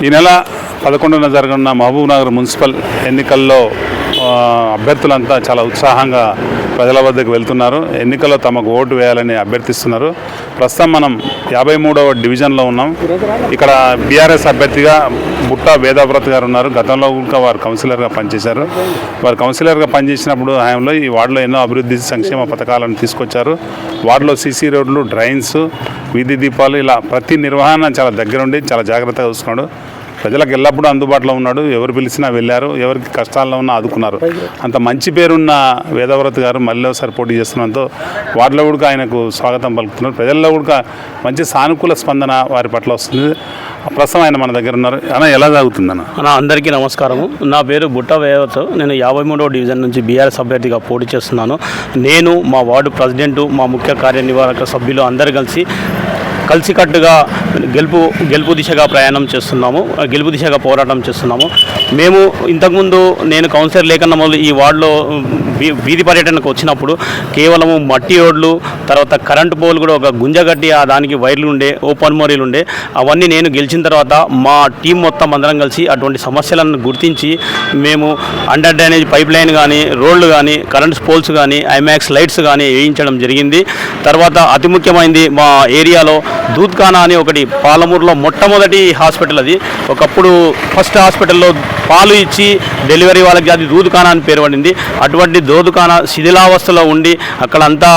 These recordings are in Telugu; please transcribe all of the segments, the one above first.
ఈ నెల పదకొండున జరగనున్న మహబూబ్ నగర్ మున్సిపల్ ఎన్నికల్లో అభ్యర్థులంతా చాలా ఉత్సాహంగా ప్రజల వద్దకు వెళ్తున్నారు. ఎన్నికల్లో తమకు ఓటు వేయాలని అభ్యర్థిస్తున్నారు. ప్రస్తుతం మనం యాభై మూడవ డివిజన్లో ఉన్నాం. ఇక్కడ బీఆర్ఎస్ అభ్యర్థిగా బుట్టా వేదావ్రత్ గారు ఉన్నారు. గతంలో కూడా వారు కౌన్సిలర్గా పనిచేశారు. వారు కౌన్సిలర్గా పనిచేసినప్పుడు హయాంలో ఈ వార్డులో ఎన్నో అభివృద్ధి సంక్షేమ పథకాలను తీసుకొచ్చారు. వార్డులో సీసీ రోడ్లు డ్రైన్స్ వీధి దీపాలు ఇలా ప్రతి నిర్వహణ చాలా దగ్గరుండి చాలా జాగ్రత్తగా చూసుకున్నాడు. ప్రజలకు ఎల్లప్పుడూ అందుబాటులో ఉన్నాడు. ఎవరు పిలిచినా వెళ్ళారు. ఎవరికి కష్టాల్లో ఉన్నా ఆదుకున్నారు. అంత మంచి పేరున్న వేదవ్రత గారు మళ్ళీ ఒకసారి పోటీ చేస్తున్నంతో వారిలో కూడా ఆయనకు స్వాగతం పలుకుతున్నారు. ప్రజల్లో కూడా మంచి సానుకూల స్పందన వారి పట్ల వస్తుంది. ప్రస్తుతం ఆయన మన దగ్గర ఉన్నారు. అన్న ఎలా సాగుతుందన్న అన్న? అందరికీ నమస్కారము. నా పేరు బుట్ట వేవత్ నేను యాభై మూడవ డివిజన్ నుంచి బీఆర్ఎస్ అభ్యర్థిగా పోటీ చేస్తున్నాను. నేను మా వార్డు ప్రెసిడెంటు మా ముఖ్య కార్యనివారక సభ్యులు అందరు కలిసి కలిసికట్టుగా గెలుపు గెలుపు దిశగా ప్రయాణం చేస్తున్నాము గెలుపు దిశగా పోరాటం చేస్తున్నాము. మేము ఇంతకుముందు నేను కౌన్సిలర్ లేకుండా మొదలు ఈ వార్డులో వీ- వీధి పర్యటనకు వచ్చినప్పుడు కేవలము మట్టి ఓడ్లు తర్వాత కరెంటు పోల్ కూడా ఒక గుంజగడ్డి ఆ దానికి వైర్లు ఉండే ఓపెన్ మోరీలు ఉండే అవన్నీ నేను గెలిచిన తర్వాత మా టీం మొత్తం అందరం కలిసి అటువంటి సమస్యలను గుర్తించి మేము అండర్ డ్రైనేజ్ పైప్ లైన్ కానీ రోడ్లు కానీ కరెంట్ పోల్స్ కానీ ఐమాక్స్ లైట్స్ కానీ వేయించడం జరిగింది. తర్వాత అతి ముఖ్యమైనది మా ఏరియాలో దూద్ఖానా అని ఒకటి పాలమూరులో మొట్టమొదటి హాస్పిటల్ అది. ఒకప్పుడు ఫస్ట్ హాస్పిటల్లో పాలు ఇచ్చి డెలివరీ వాళ్ళకి అది దూదుఖానా అని పేరు పడింది. అటువంటి దోదుఖానా శిథిలావస్థలో ఉండి అక్కడంతా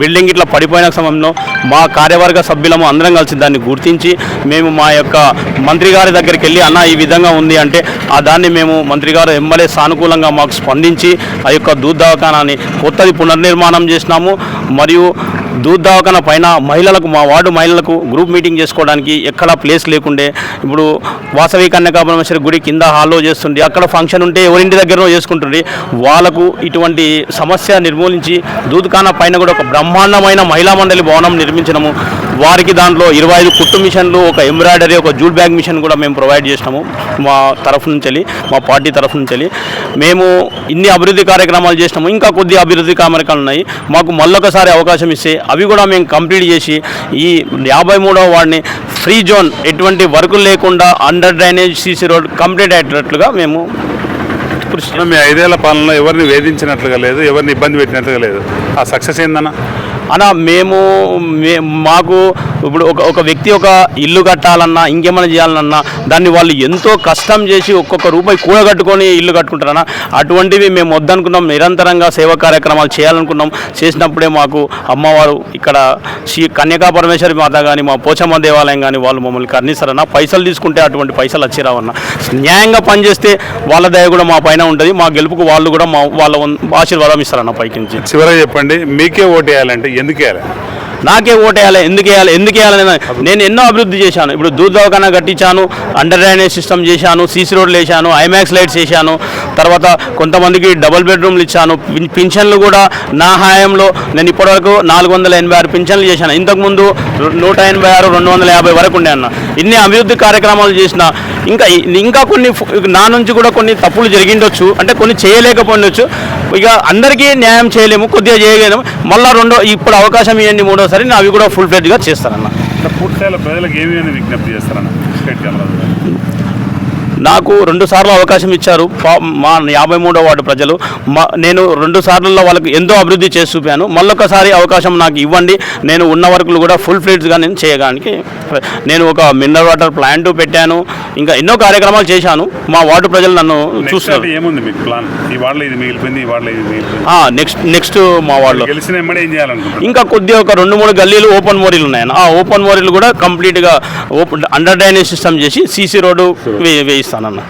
బిల్డింగ్ ఇట్లా పడిపోయిన సమయంలో మా కార్యవర్గ సభ్యులము అందరం కలిసి దాన్ని గుర్తించి మేము మా యొక్క మంత్రి గారి దగ్గరికి వెళ్ళి అన్న ఈ విధంగా ఉంది అంటే ఆ దాన్ని మేము మంత్రి గారు ఎమ్మెల్యే సానుకూలంగా మాకు స్పందించి ఆ యొక్క దూద్ దవాఖానాన్ని కొత్తది పునర్నిర్మాణం చేసినాము. మరియు దూద్ దవాఖాన పైన మహిళలకు మా వార్డు మహిళలకు గ్రూప్ మీటింగ్ చేసుకోవడానికి ఎక్కడా ప్లేస్ లేకుండే. ఇప్పుడు వాసవి కన్యకా పరమేశ్వరి గుడి కింద హాల్లో చేస్తుండే. అక్కడ ఫంక్షన్ ఉంటే ఎవరింటి దగ్గర చేసుకుంటుండే. వాళ్ళకు ఇటువంటి సమస్య నిర్మూలించి దూద్ఖానా పైన కూడా ఒక బ్రహ్మాండమైన మహిళా మండలి భవనం నిర్మించినాము. వారికి దాంట్లో ఇరవై ఐదు కుట్టు మిషన్లు ఒక ఎంబ్రాయిడరీ ఒక జూట్ బ్యాగ్ మిషన్ కూడా మేము ప్రొవైడ్ చేసినాము మా తరఫు నుంచి వెళ్ళి, మా పార్టీ తరఫు నుంచి వెళ్ళి. మేము ఇన్ని అభివృద్ధి కార్యక్రమాలు చేసినాము. ఇంకా కొద్ది అభివృద్ధి కార్యక్రమాలు ఉన్నాయి. మాకు మళ్ళొకసారి అవకాశం ఇస్తే అవి కూడా మేము కంప్లీట్ చేసి ఈ యాభై మూడవ వార్డుని ఫ్రీ జోన్ ఎటువంటి వర్కులు లేకుండా under drainage CC road complete అయ్యేటట్లుగా మేము కృషి మీ ఐదేళ్ళ పాలనలో ఎవరిని వేధించినట్లుగా లేదు ఎవరిని ఇబ్బంది పెట్టినట్లుగా లేదు. ఆ సక్సెస్ ఏందన్నా? అన్న మేము మాకు ఇప్పుడు ఒక ఒక వ్యక్తి ఒక ఇల్లు కట్టాలన్నా ఇంకేమైనా చేయాలన్నా దాన్ని వాళ్ళు ఎంతో కష్టం చేసి ఒక్కొక్క రూపాయి కూడగట్టుకొని ఇల్లు కట్టుకుంటారన్నా అటువంటివి మేము వద్దనుకున్నాం. నిరంతరంగా సేవా కార్యక్రమాలు చేయాలనుకున్నాం. చేసినప్పుడే మాకు అమ్మవారు ఇక్కడ శ్రీ కన్యకా పరమేశ్వరి మాత కానీ మా పోచమ్మ దేవాలయం కానీ వాళ్ళు మమ్మల్ని కర్ణిస్తారన్న పైసలు తీసుకుంటే అటువంటి పైసలు వచ్చిరావన్న. న్యాయంగా పనిచేస్తే వాళ్ళ దయ కూడా మా పైన ఉంటుంది. మా గెలుపుకు వాళ్ళు కూడా మా వాళ్ళ ఆశీర్వాదం ఇస్తారన్న పైకి నుంచి చివరగా చెప్పండి మీకే ఓటు వేయాలంటే ఎందుకు వేయాలి? నాకే ఓటేయాలి ఎందుకు వేయాలి ఎందుకు వేయాలని నేను ఎన్నో అభివృద్ధి చేశాను. ఇప్పుడు దూద్ దవాఖానా కట్టించాను అండర్ డ్రైనేజ్ సిస్టమ్ చేశాను సీసీ రోడ్లు వేసాను ఐమాక్స్ లైట్స్ వేసాను తర్వాత కొంతమందికి డబుల్ బెడ్రూమ్లు ఇచ్చాను. పింఛన్లు కూడా నా హాయంలో నేను ఇప్పటివరకు నాలుగు వందల ఎనభై ఆరు పింఛన్లు చేశాను. ఇంతకుముందు నూట ఎనభై ఆరు రెండు వందల యాభై వరకు ఉండే అన్న. ఇన్ని అభివృద్ధి కార్యక్రమాలు చేసిన ఇంకా ఇంకా కొన్ని నా నుంచి కూడా కొన్ని తప్పులు జరిగిండొచ్చు. అంటే కొన్ని చేయలేకపోయిండొచ్చు ఇక అందరికీ న్యాయం చేయలేము కొద్దిగా చేయలేము మళ్ళీ రెండో ఇప్పుడు అవకాశం ఇవ్వండి మూడోసారి నేను అవి కూడా ఫుల్ ఫ్లెడ్గా చేస్తానన్న పూర్తి ప్రజలకు ఏమి విజ్ఞప్తి చేస్తారన్న? నాకు రెండు సార్లు అవకాశం ఇచ్చారు. మా యాభై మూడో వార్డు ప్రజలు. మా నేను రెండు సార్లలో వాళ్ళకి ఎంతో అభివృద్ధి చేసి చూపాను. మళ్ళొకసారి అవకాశం నాకు ఇవ్వండి. నేను ఉన్న వర్కులు కూడా ఫుల్ ఫ్లెడ్జ్గా నేను చేయడానికి నేను ఒక మినరల్ వాటర్ ప్లాంట్ పెట్టాను. ఇంకా ఎన్నో కార్యక్రమాలు చేశాను. మా వార్డు ప్రజలు నన్ను చూస్తున్నారు. అంటే ఏముంది మీకు ప్లాన్? ఈ వార్డులో ఇది మిగిలిపోయింది ఈ వార్డులో ఇది మిగిలిపోయింది. నెక్స్ట్ నెక్స్ట్ మా వార్డులో. గెలిచిన ఎమ్మడే ఏం చేయాలనుకుంటున్నారు? ఇంకా కొద్దిగా ఒక రెండు మూడు గల్లీలు ఓపెన్ మోరీలు ఉన్నాయి. ఆ ఓపెన్ మోరీలు కూడా కంప్లీట్గా ఓపెన్ అండర్ డ్రైనేజ్ సిస్టమ్ చేసి సీసీ రోడ్డు వే వేయిస్తానన్న